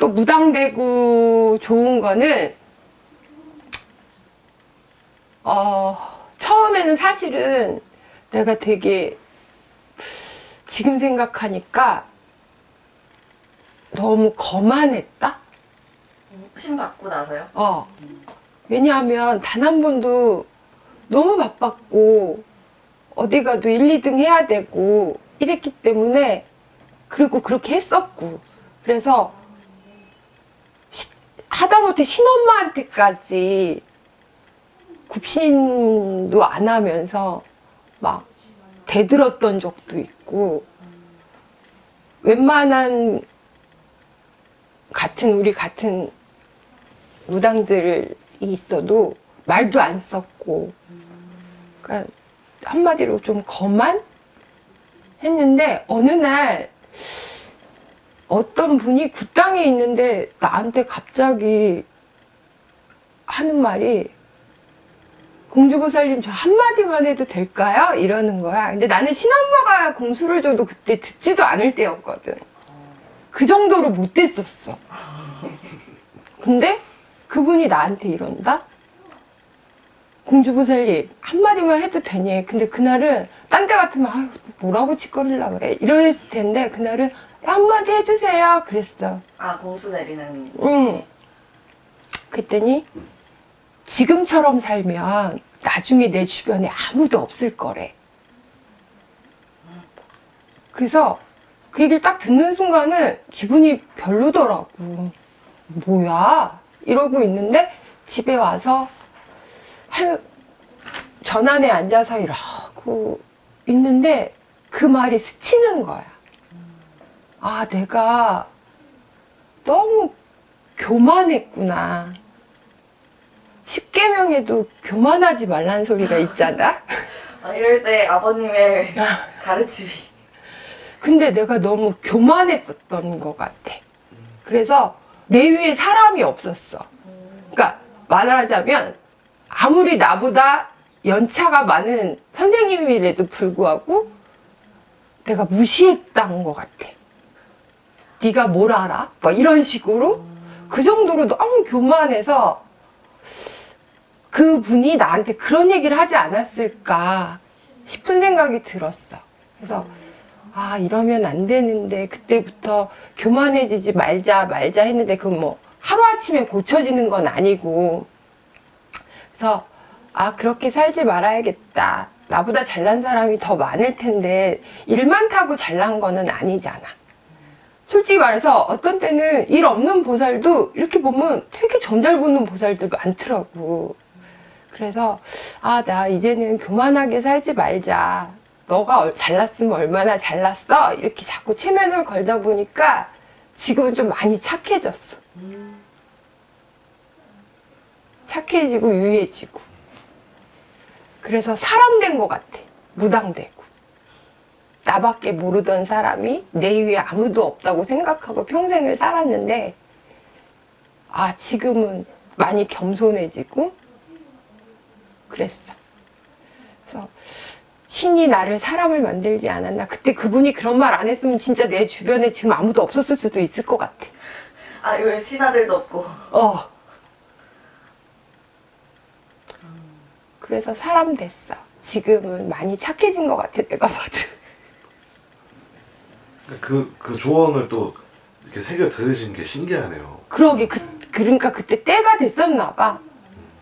또 무당되고 좋은 거는 어 처음에는 사실은 내가 되게 지금 생각하니까 너무 거만했다. 신 받고 나서요? 어. 왜냐하면 단 한 번도 너무 바빴고 어디 가도 1, 2등 해야 되고 이랬기 때문에 그리고 그렇게 했었고 그래서 시- 하다못해 신엄마한테까지 굽신도 안 하면서 막 대들었던 적도 있고 웬만한 같은 우리 같은 무당들이 있어도 말도 안 썼고 그러니까 한마디로 좀 거만 했는데 어느 날 어떤 분이 굿당에 있는데 나한테 갑자기 하는 말이 공주보살님 저 한마디만 해도 될까요? 이러는 거야. 근데 나는 신엄마가 공수를 줘도 그때 듣지도 않을 때였거든. 그 정도로 못됐었어. 근데 그분이 나한테 이런다? 공주보살님 한마디만 해도 되니? 근데 그날은 딴 때 같으면 아유 뭐라고 짓거리려 그래 이랬을 텐데 그날은 한마디 해주세요 그랬어. 아 공수 내리는 응. 그랬더니 지금처럼 살면 나중에 내 주변에 아무도 없을 거래. 그래서 그 얘기를 딱 듣는 순간은 기분이 별로더라고. 뭐야? 이러고 있는데 집에 와서 할, 전환에 앉아서 이러고 있는데 그 말이 스치는 거야. 아, 내가 너무 교만했구나. 십계명에도 교만하지 말란 소리가 있잖아. 아, 이럴 때 아버님의 가르침이 근데 내가 너무 교만했었던 것 같아. 그래서 내 위에 사람이 없었어. 그러니까 말하자면 아무리 나보다 연차가 많은 선생님임에도 불구하고 내가 무시했던 것 같아. 네가 뭘 알아? 막 이런 식으로 그 정도로 너무 교만해서 그 분이 나한테 그런 얘기를 하지 않았을까 싶은 생각이 들었어. 그래서 아 이러면 안 되는데 그때부터 교만해지지 말자 말자 했는데 그건 뭐 하루아침에 고쳐지는 건 아니고 그래서 아 그렇게 살지 말아야겠다 나보다 잘난 사람이 더 많을 텐데 일만 타고 잘난 거는 아니잖아 솔직히 말해서 어떤 때는 일 없는 보살도 이렇게 보면 되게 점잘 보는 보살들 많더라고. 그래서 아 나 이제는 교만하게 살지 말자. 너가 얼- 잘났으면 얼마나 잘났어? 이렇게 자꾸 체면을 걸다 보니까 지금은 좀 많이 착해졌어. 착해지고 유해지고. 그래서 사람 된 것 같아. 무당되고 나밖에 모르던 사람이 내 위에 아무도 없다고 생각하고 평생을 살았는데 아 지금은 많이 겸손해지고 그랬어 그래서 신이 나를 사람을 만들지 않았나 그때 그분이 그런 말 안 했으면 진짜 내 주변에 지금 아무도 없었을 수도 있을 것 같아 아 여기 신하들도 없고 어. 그래서 사람 됐어. 지금은 많이 착해진 것 같아, 내가 봐도. 그, 그 조언을 또 이렇게 새겨 들으신 게 신기하네요. 그러게, 그, 그러니까 그때 때가 됐었나 봐.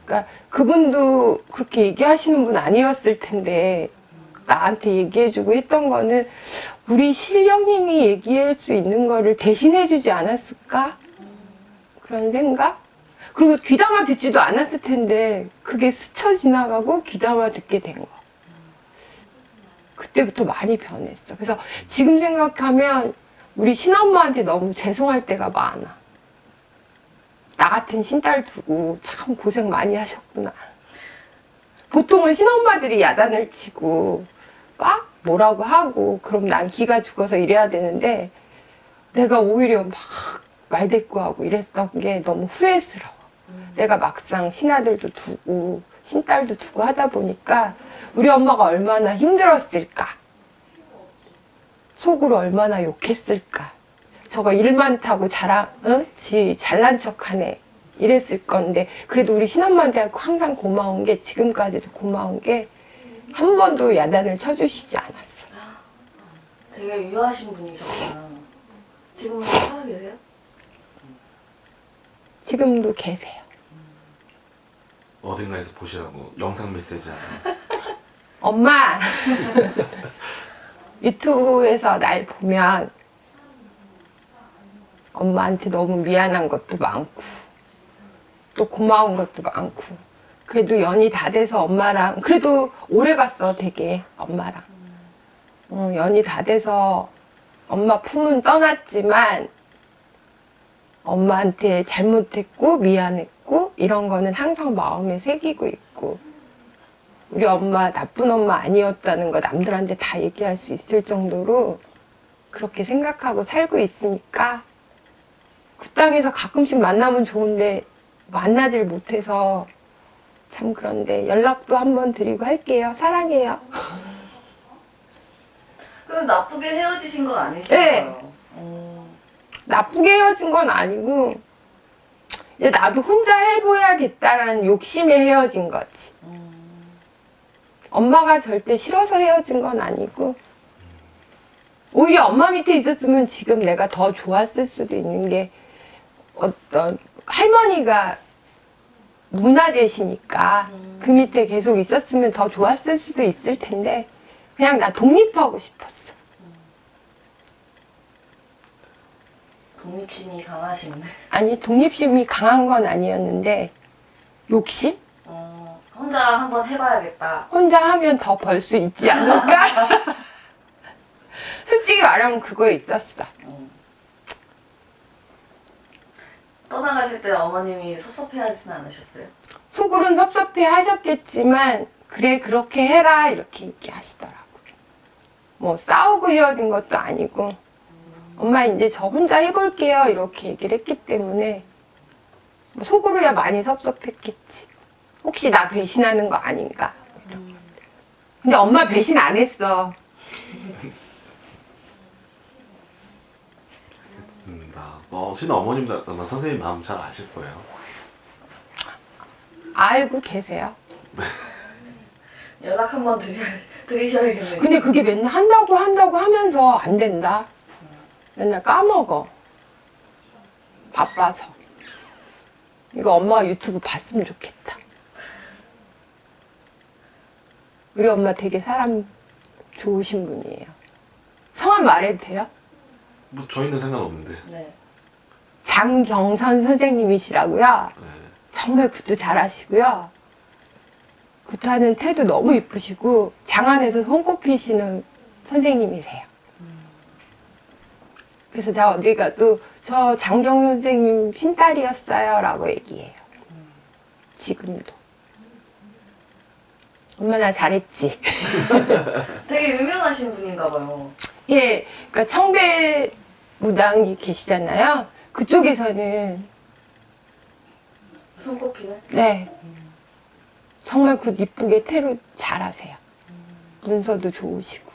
그러니까 그분도 그렇게 얘기하시는 분 아니었을 텐데, 나한테 얘기해주고 했던 거는 우리 신령님이 얘기할 수 있는 거를 대신해주지 않았을까? 그런 생각? 그리고 귀담아 듣지도 않았을 텐데 그게 스쳐 지나가고 귀담아 듣게 된 거. 그때부터 많이 변했어. 그래서 지금 생각하면 우리 신엄마한테 너무 죄송할 때가 많아. 나 같은 신딸 두고 참 고생 많이 하셨구나. 보통은 신엄마들이 야단을 치고 막 뭐라고 하고 그럼 난 기가 죽어서 이래야 되는데 내가 오히려 막 말대꾸하고 이랬던 게 너무 후회스러워. 내가 막상 신아들도 두고 신딸도 두고 하다 보니까 우리 엄마가 얼마나 힘들었을까. 속으로 얼마나 욕했을까. 저거 일 많다고 자랑, 응? 지 잘난 척하네. 이랬을 건데 그래도 우리 신엄마한테 항상 고마운 게 지금까지도 고마운 게 한 번도 야단을 쳐주시지 않았어. 되게 유하신 분이셨구나. 지금은 살아 계세요? 지금도 계세요. 어딘가에서 보시라고 영상 메시지 하나. 엄마 유튜브에서 날 보면 엄마한테 너무 미안한 것도 많고 또 고마운 것도 많고 그래도 연이 다 돼서 엄마랑 그래도 오래 갔어 되게 엄마랑 어, 연이 다 돼서 엄마 품은 떠났지만 엄마한테 잘못했고 미안했고 이런 거는 항상 마음에 새기고 있고 우리 엄마 나쁜 엄마 아니었다는 거 남들한테 다 얘기할 수 있을 정도로 그렇게 생각하고 살고 있으니까 그 땅에서 가끔씩 만나면 좋은데 만나질 못해서 참 그런데 연락도 한번 드리고 할게요. 사랑해요. 그럼 나쁘게 헤어지신 건 아니시죠? 네. 음, 나쁘게 헤어진 건 아니고 이제 나도 혼자 해보야겠다라는 욕심에 헤어진 거지. 엄마가 절대 싫어서 헤어진 건 아니고 오히려 엄마 밑에 있었으면 지금 내가 더 좋았을 수도 있는 게 어떤 할머니가 문화재시니까 그 밑에 계속 있었으면 더 좋았을 수도 있을 텐데 그냥 나 독립하고 싶었어. 독립심이 강하신데. 아니 독립심이 강한 건 아니었는데 욕심? 어, 혼자 한번 해봐야겠다. 혼자 하면 더 벌 수 있지 않을까? 솔직히 말하면 그거 있었어. 음. 떠나가실 때 어머님이 섭섭해 하진 않으셨어요? 속으론 섭섭해 하셨겠지만 그래 그렇게 해라 이렇게 얘기하시더라고요. 뭐 싸우고 헤어진 것도 아니고 엄마 이제 저 혼자 해볼게요 이렇게 얘기를 했기 때문에 뭐 속으로야 많이 섭섭했겠지. 혹시 나 배신하는 거 아닌가? 이런 것들. 근데 엄마 배신 안 했어. 좋습니다. 어, 신 어머님도 아마 선생님 마음 잘 아실 거예요. 알고 계세요. 연락 한번 드려, 드리셔야겠네요. 근데 그게 맨날 한다고 한다고 하면서 안 된다. 맨날 까먹어. 바빠서. 이거 엄마가 유튜브 봤으면 좋겠다. 우리 엄마 되게 사람 좋으신 분이에요. 성함 말해도 돼요? 뭐 저희는 상관없는데. 네. 장경선 선생님이시라고요. 네. 정말 굿도 잘하시고요. 굿하는 태도 너무 이쁘시고 장안에서 손꼽히시는 선생님이세요. 그래서 제가 어디 가도 저 장경 선생님 신딸이었어요 라고 얘기해요. 지금도. 얼마나 잘했지. 되게 유명하신 분인가 봐요. 예, 그러니까 청배 무당이 계시잖아요. 그쪽에서는 손꼽히는? 네. 정말 굿 이쁘게 테로 잘하세요. 문서도 좋으시고.